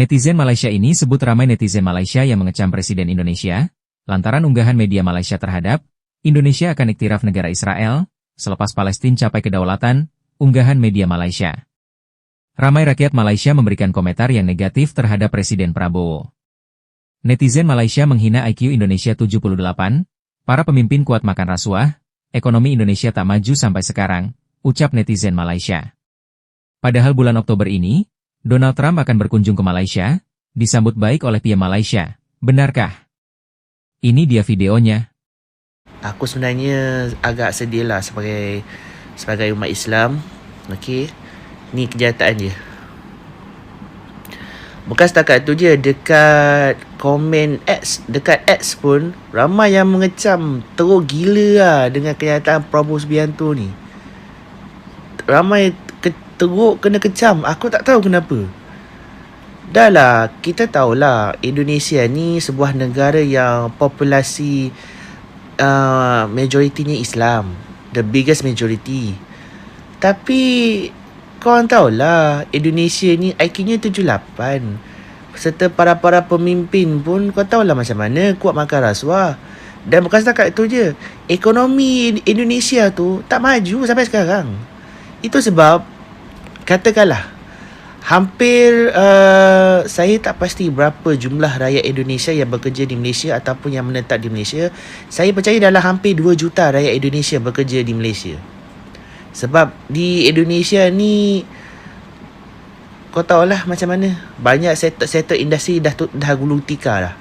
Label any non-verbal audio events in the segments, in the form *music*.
Netizen Malaysia ini sebut ramai netizen Malaysia yang mengecam Presiden Indonesia, lantaran unggahan media Malaysia terhadap Indonesia akan iktiraf negara Israel, selepas Palestina capai kedaulatan, unggahan media Malaysia. Ramai rakyat Malaysia memberikan komentar yang negatif terhadap Presiden Prabowo. Netizen Malaysia menghina IQ Indonesia 78, para pemimpin kuat makan rasuah, ekonomi Indonesia tak maju sampai sekarang, ucap netizen Malaysia. Padahal bulan Oktober ini, Donald Trump akan berkunjung ke Malaysia, disambut baik oleh pihak Malaysia. Benarkah? Ini dia videonya. Aku sebenarnya agak sedih lah sebagai sebagai umat Islam. Okey. Ni kenyataan dia. Bukan setakat tu je dekat komen X dekat X pun ramai yang mengecam teruk gila lah dengan kenyataan Prabowo Subianto ni. Ramai teruk kena kecam. Aku tak tahu kenapa. Dah lah, kita tahulah Indonesia ni sebuah negara yang populasi uh, majoritinya Islam. The biggest majority. Tapi korang tahulah Indonesia ni IQ-nya 78. Serta para-para pemimpin pun kau tahulah macam mana kuat makan rasuah. Dan bukan setakat itu je. Ekonomi Indonesia tu tak maju sampai sekarang. Itu sebab katakanlah hampir uh, saya tak pasti berapa jumlah rakyat Indonesia yang bekerja di Malaysia ataupun yang menetap di Malaysia. Saya percaya dalam hampir 2 juta rakyat Indonesia bekerja di Malaysia. Sebab di Indonesia ni kau tahulah macam mana banyak sektor-sektor industri dah dah gulung tikar dah.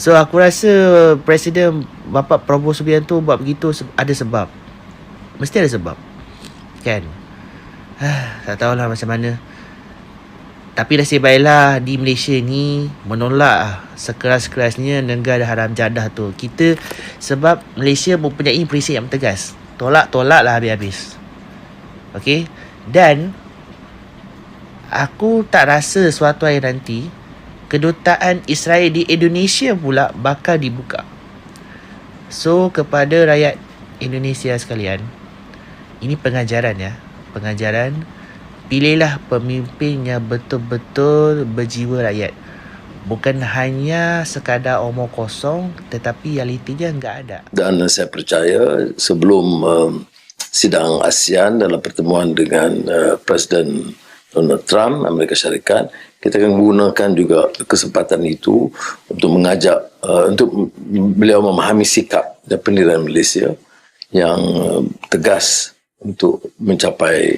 So aku rasa Presiden Bapak Prabowo Subianto buat begitu ada sebab. Mesti ada sebab. Kan? *sighs* tak tahulah macam mana. Tapi nasib baiklah di Malaysia ni menolak sekeras-kerasnya negara haram jadah tu. Kita sebab Malaysia mempunyai prinsip yang tegas. Tolak-tolak lah habis-habis. Okay? Dan aku tak rasa suatu hari nanti kedutaan Israel di Indonesia pula bakal dibuka. So kepada rakyat Indonesia sekalian, ini pengajaran ya pengajaran pilihlah pemimpin yang betul-betul berjiwa rakyat. Bukan hanya sekadar omong kosong tetapi realitinya enggak ada. Dan saya percaya sebelum um, sidang ASEAN dalam pertemuan dengan uh, Presiden Donald Trump Amerika Syarikat kita akan menggunakan juga kesempatan itu untuk mengajak uh, untuk beliau memahami sikap dan pendirian Malaysia yang uh, tegas untuk mencapai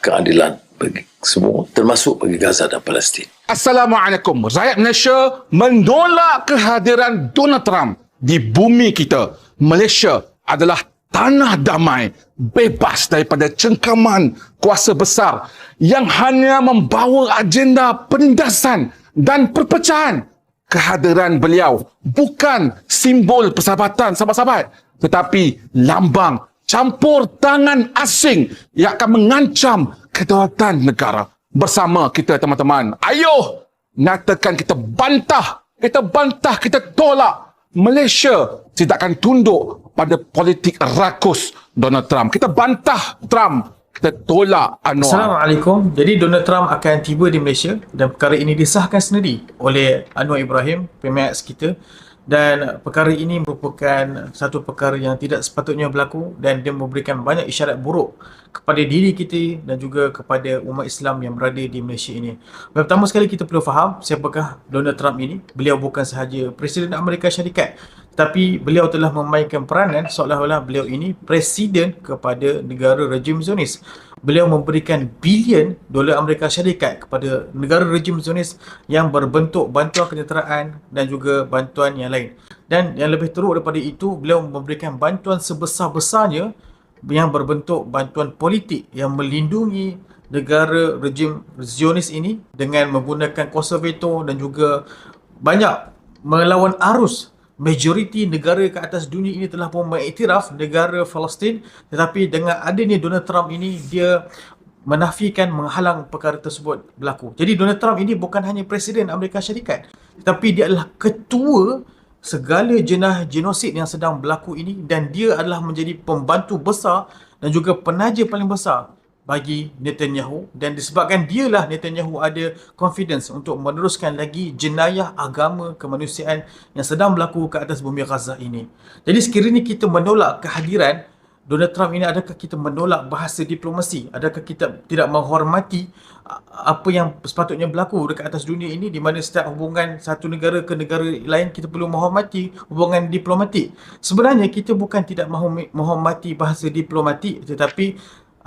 keadilan bagi semua termasuk bagi Gaza dan Palestin. Assalamualaikum. Rakyat Malaysia menolak kehadiran Donald Trump di bumi kita. Malaysia adalah tanah damai, bebas daripada cengkaman kuasa besar yang hanya membawa agenda penindasan dan perpecahan. Kehadiran beliau bukan simbol persahabatan sahabat-sahabat tetapi lambang campur tangan asing yang akan mengancam kedaulatan negara. Bersama kita teman-teman. Ayuh nyatakan kita bantah, kita bantah, kita tolak. Malaysia tidak akan tunduk pada politik rakus Donald Trump. Kita bantah Trump. Kita tolak Anwar. Assalamualaikum. Jadi Donald Trump akan tiba di Malaysia dan perkara ini disahkan sendiri oleh Anwar Ibrahim, PMX kita dan perkara ini merupakan satu perkara yang tidak sepatutnya berlaku dan dia memberikan banyak isyarat buruk kepada diri kita dan juga kepada umat Islam yang berada di Malaysia ini. Pertama sekali kita perlu faham siapakah Donald Trump ini. Beliau bukan sahaja Presiden Amerika Syarikat tapi beliau telah memainkan peranan seolah-olah beliau ini presiden kepada negara rejim Zionis. Beliau memberikan bilion dolar Amerika Syarikat kepada negara rejim Zionis yang berbentuk bantuan kenyataan dan juga bantuan yang lain. Dan yang lebih teruk daripada itu, beliau memberikan bantuan sebesar-besarnya yang berbentuk bantuan politik yang melindungi negara rejim Zionis ini dengan menggunakan veto dan juga banyak melawan arus majoriti negara ke atas dunia ini telah pun mengiktiraf negara Palestin tetapi dengan adanya Donald Trump ini dia menafikan menghalang perkara tersebut berlaku. Jadi Donald Trump ini bukan hanya presiden Amerika Syarikat tetapi dia adalah ketua segala jenah genosid yang sedang berlaku ini dan dia adalah menjadi pembantu besar dan juga penaja paling besar bagi Netanyahu dan disebabkan dialah Netanyahu ada confidence untuk meneruskan lagi jenayah agama kemanusiaan yang sedang berlaku ke atas bumi Gaza ini. Jadi sekiranya kita menolak kehadiran Donald Trump ini adakah kita menolak bahasa diplomasi? Adakah kita tidak menghormati apa yang sepatutnya berlaku dekat atas dunia ini di mana setiap hubungan satu negara ke negara lain kita perlu menghormati hubungan diplomatik. Sebenarnya kita bukan tidak menghormati bahasa diplomatik tetapi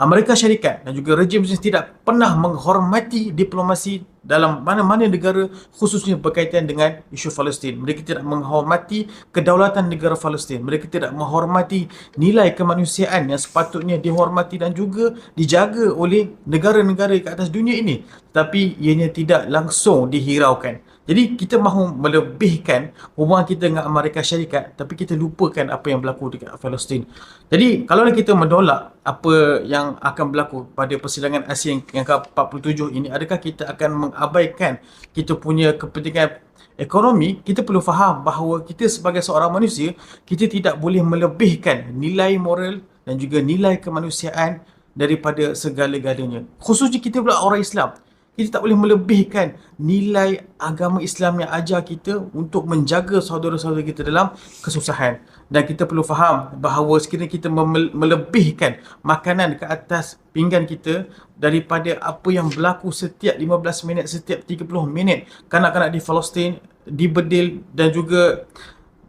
Amerika Syarikat dan juga rejim Zionis tidak pernah menghormati diplomasi dalam mana-mana negara khususnya berkaitan dengan isu Palestin. Mereka tidak menghormati kedaulatan negara Palestin. Mereka tidak menghormati nilai kemanusiaan yang sepatutnya dihormati dan juga dijaga oleh negara-negara ke atas dunia ini. Tapi ianya tidak langsung dihiraukan. Jadi kita mahu melebihkan hubungan kita dengan Amerika Syarikat tapi kita lupakan apa yang berlaku dekat Palestin. Jadi kalau kita menolak apa yang akan berlaku pada persidangan ASEAN yang ke-47 ini adakah kita akan mengabaikan kita punya kepentingan ekonomi kita perlu faham bahawa kita sebagai seorang manusia kita tidak boleh melebihkan nilai moral dan juga nilai kemanusiaan daripada segala-galanya. Khususnya kita pula orang Islam kita tak boleh melebihkan nilai agama Islam yang ajar kita untuk menjaga saudara-saudara kita dalam kesusahan. Dan kita perlu faham bahawa sekiranya kita melebihkan makanan ke atas pinggan kita daripada apa yang berlaku setiap 15 minit, setiap 30 minit kanak-kanak di Palestin dibedil dan juga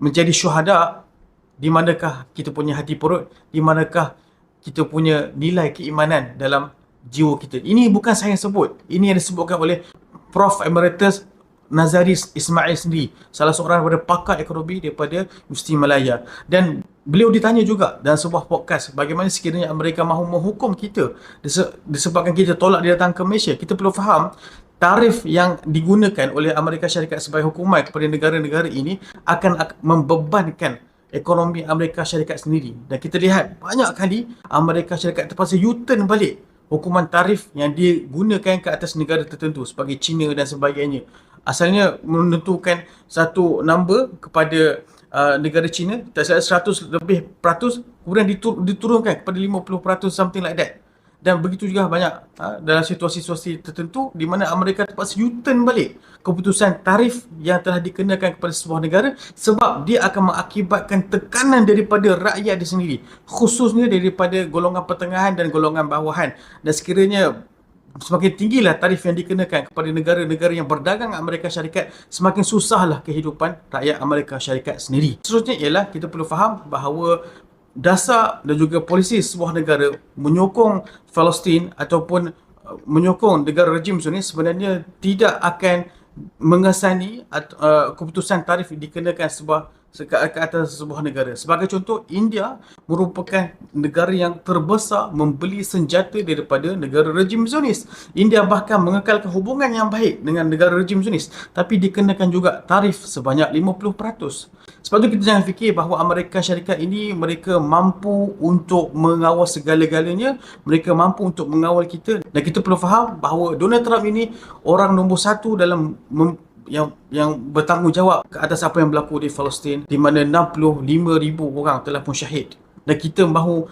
menjadi syuhada di manakah kita punya hati perut, di manakah kita punya nilai keimanan dalam jiwa kita. Ini bukan saya sebut. Ini yang disebutkan oleh Prof. Emeritus Nazari Ismail sendiri. Salah seorang daripada pakar ekonomi daripada Universiti Malaya. Dan beliau ditanya juga dalam sebuah podcast bagaimana sekiranya mereka mahu menghukum kita disebabkan kita tolak dia datang ke Malaysia. Kita perlu faham tarif yang digunakan oleh Amerika Syarikat sebagai hukuman kepada negara-negara ini akan membebankan ekonomi Amerika Syarikat sendiri. Dan kita lihat banyak kali Amerika Syarikat terpaksa U-turn balik hukuman tarif yang digunakan ke atas negara tertentu sebagai China dan sebagainya. Asalnya menentukan satu number kepada uh, negara China, tak salah 100 lebih peratus, kemudian ditur- diturunkan kepada 50 peratus, something like that dan begitu juga banyak ha, dalam situasi-situasi tertentu di mana Amerika terpaksa U-turn balik keputusan tarif yang telah dikenakan kepada sebuah negara sebab dia akan mengakibatkan tekanan daripada rakyat di sendiri khususnya daripada golongan pertengahan dan golongan bawahan. Dan sekiranya semakin tinggilah tarif yang dikenakan kepada negara-negara yang berdagang Amerika Syarikat semakin susahlah kehidupan rakyat Amerika Syarikat sendiri. Seterusnya ialah kita perlu faham bahawa dasar dan juga polisi sebuah negara menyokong Palestin ataupun uh, menyokong negara rejim Zionis sebenarnya tidak akan mengesani uh, keputusan tarif dikenakan sebuah ke atas sebuah negara. Sebagai contoh, India merupakan negara yang terbesar membeli senjata daripada negara rejim Zionis. India bahkan mengekalkan hubungan yang baik dengan negara rejim Zionis tapi dikenakan juga tarif sebanyak 50%. Sebab tu kita jangan fikir bahawa Amerika Syarikat ini mereka mampu untuk mengawal segala-galanya, mereka mampu untuk mengawal kita. Dan kita perlu faham bahawa Donald Trump ini orang nombor satu dalam yang yang bertanggungjawab ke atas apa yang berlaku di Palestin di mana 65 ribu orang telah pun syahid. Dan kita mahu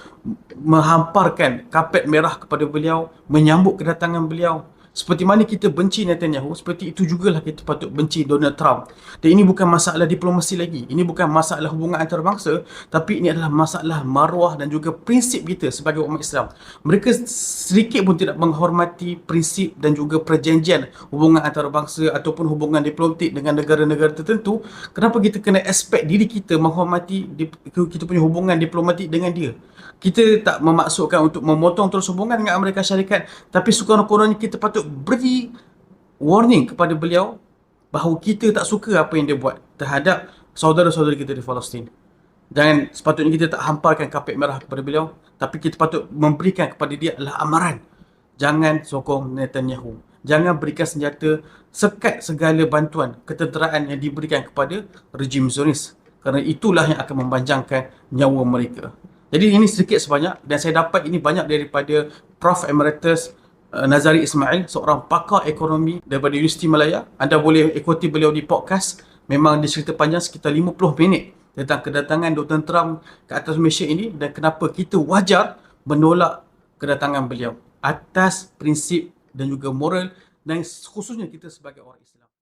menghamparkan kapet merah kepada beliau menyambut kedatangan beliau seperti mana kita benci Netanyahu, seperti itu jugalah kita patut benci Donald Trump. Dan ini bukan masalah diplomasi lagi. Ini bukan masalah hubungan antarabangsa, tapi ini adalah masalah maruah dan juga prinsip kita sebagai umat Islam. Mereka sedikit pun tidak menghormati prinsip dan juga perjanjian hubungan antarabangsa ataupun hubungan diplomatik dengan negara-negara tertentu. Kenapa kita kena aspek diri kita menghormati kita punya hubungan diplomatik dengan dia? Kita tak memaksudkan untuk memotong terus hubungan dengan Amerika Syarikat, tapi sekurang-kurangnya kita patut beri warning kepada beliau bahawa kita tak suka apa yang dia buat terhadap saudara-saudara kita di Palestin. Jangan sepatutnya kita tak hamparkan kapet merah kepada beliau, tapi kita patut memberikan kepada dia adalah amaran. Jangan sokong Netanyahu. Jangan berikan senjata, sekat segala bantuan ketenteraan yang diberikan kepada rejim Zionis. Kerana itulah yang akan mempanjangkan nyawa mereka. Jadi ini sedikit sebanyak dan saya dapat ini banyak daripada Prof. Emeritus Nazari Ismail, seorang pakar ekonomi daripada Universiti Malaya. Anda boleh ikuti beliau di podcast. Memang dia cerita panjang sekitar 50 minit tentang kedatangan Dr. Trump ke atas Malaysia ini dan kenapa kita wajar menolak kedatangan beliau. atas prinsip dan juga moral dan khususnya kita sebagai orang Islam.